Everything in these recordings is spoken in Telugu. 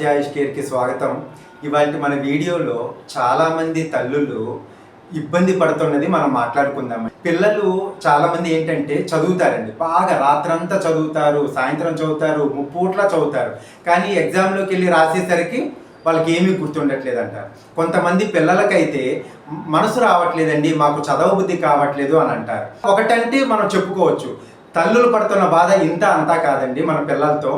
సత్యాయుష్ కేర్కి స్వాగతం. ఇవాళ మన వీడియోలో చాలామంది తల్లులు ఇబ్బంది పడుతున్నది మనం మాట్లాడుకుందాం. పిల్లలు చాలామంది ఏంటంటే చదువుతారండి. బాగా రాత్రంతా చదువుతారు సాయంత్రం చదువుతారు ముప్పూట్ల చదువుతారు. కానీ ఎగ్జామ్లోకి వెళ్ళి రాసేసరికి వాళ్ళకి ఏమీ గుర్తుండట్లేదంట. కొంతమంది పిల్లలకైతే మనసు రావట్లేదండి మాకు చదవబుద్ధి కావట్లేదు అని అంటారు. ఒకటంటే మనం చెప్పుకోవచ్చు తల్లులు పడుతున్న బాధ ఇంత అంతా కాదండి మన పిల్లలతో.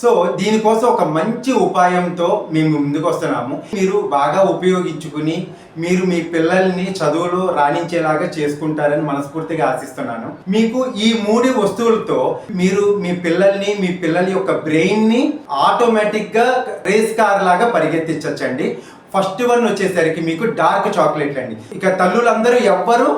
సో దీనికోసం ఒక మంచి ఉపాయంతో మేము ముందుకు వస్తున్నాము. మీరు బాగా ఉపయోగించుకుని మీరు మీ పిల్లల్ని చదువులో రాణించేలాగా చేసుకుంటారని మనస్ఫూర్తిగా ఆశిస్తున్నాను. మీకు ఈ మూడు వస్తువులతో మీరు మీ పిల్లల్ని మీ పిల్లల యొక్క బ్రెయిన్ని ఆటోమేటిక్గా రేస్ కార్ లాగా పరిగెత్తించవచ్చండి ఫస్ట్ వన్ వచ్చేసరికి మీకు డార్క్ చాక్లెట్లు అండి ఇక తల్లులందరూ ఎవ్వరు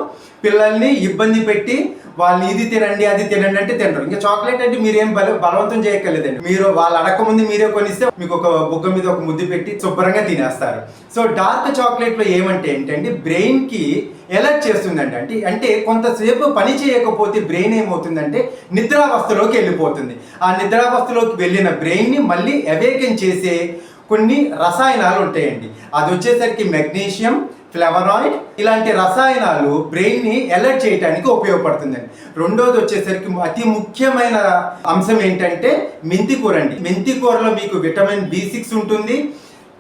పిల్లల్ని ఇబ్బంది పెట్టి వాళ్ళు ఇది తినండి అది తినండి అంటే తినరు. ఇంకా చాక్లెట్ అంటే మీరేం బల బలవంతం చేయక్కర్లేదండి. మీరు వాళ్ళు అడగకముందు మీరే కొనిస్తే మీకు ఒక బుగ్గ మీద ఒక ముద్దు పెట్టి శుభ్రంగా తినేస్తారు. సో డార్క్ చాక్లెట్లో ఏమంటే ఏంటంటే బ్రెయిన్కి ఎలర్ట్ చేస్తుందండి. అంటే అంటే కొంతసేపు పని చేయకపోతే బ్రెయిన్ ఏమవుతుందంటే నిద్రావస్థలోకి వెళ్ళిపోతుంది. ఆ నిద్రావస్థలోకి వెళ్ళిన బ్రెయిన్ని మళ్ళీ అవేకన్ చేసే కొన్ని రసాయనాలు ఉంటాయండి. అది వచ్చేసరికి మెగ్నీషియం ఫ్లెవనాయిడ్ ఇలాంటి రసాయనాలు బ్రెయిన్ని అలర్ట్ చేయడానికి ఉపయోగపడుతుందండి. రెండోది వచ్చేసరికి అతి ముఖ్యమైన అంశం ఏంటంటే మెంతి కూర అండి. మెంతి కూరలో మీకు విటమిన్ బి సిక్స్ ఉంటుంది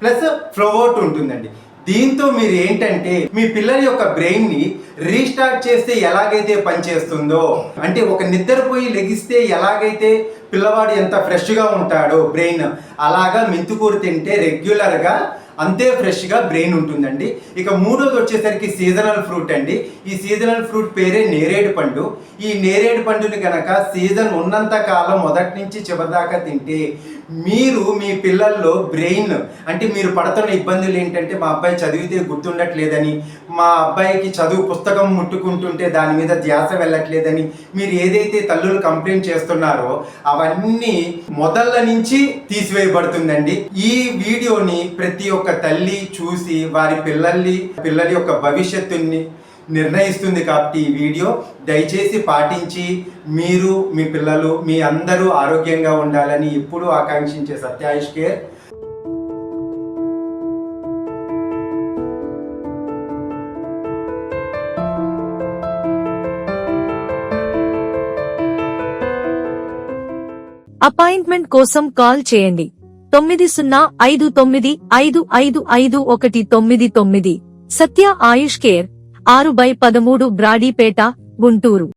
ప్లస్ ఫ్లోవోట్ ఉంటుందండి. దీంతో మీరు ఏంటంటే మీ పిల్లల యొక్క బ్రెయిన్ని రీస్టార్ట్ చేస్తే ఎలాగైతే పనిచేస్తుందో అంటే ఒక నిద్రపోయి లెగిస్తే ఎలాగైతే పిల్లవాడు ఎంత ఫ్రెష్గా ఉంటాడో బ్రెయిన్ అలాగా మెంతుకూర తింటే రెగ్యులర్గా అంతే ఫ్రెష్గా బ్రెయిన్ ఉంటుందండి. ఇక మూడోది వచ్చేసరికి సీజనల్ ఫ్రూట్ అండి. ఈ సీజనల్ ఫ్రూట్ పేరే నేరేడు పండు. ఈ నేరేడు పండుని కనుక సీజన్ ఉన్నంత కాలం మొదటి నుంచి చివరిదాకా తింటే మీరు మీ పిల్లల్లో బ్రెయిన్ అంటే మీరు పడుతున్న ఇబ్బందులు ఏంటంటే మా అబ్బాయి చదివితే గుర్తుండట్లేదని మా అబ్బాయికి చదువు పుస్తకం ముట్టుకుంటుంటే దాని మీద ధ్యాస వెళ్ళట్లేదని మీరు ఏదైతే తల్లులు కంప్లైంట్ చేస్తున్నారో అవన్నీ మొదళ్ళ నుంచి తీసివేయబడుతుందండి. ఈ వీడియోని ప్రతి ఒక్క తల్లి చూసి వారి పిల్లల్ని పిల్లల యొక్క భవిష్యత్తుని నిర్ణయిస్తుంది కాబట్టి ఈ వీడియో దయచేసి పాటించి మీరు మీ పిల్లలు మీ అందరూ ఆరోగ్యంగా ఉండాలని ఇప్పుడు ఆకాంక్షించే సత్యాయుష్ కేర్. అపాయింట్మెంట్ కోసం కాల్ చేయండి. తొమ్మిది సున్నా ఐదు తొమ్మిది ఐదు ఐదు ఐదు ఒకటి తొమ్మిది తొమ్మిది. సత్య ఆయుష్ కేర్. ఆరు బై పదమూడు బ్రాడీపేట గుంటూరు.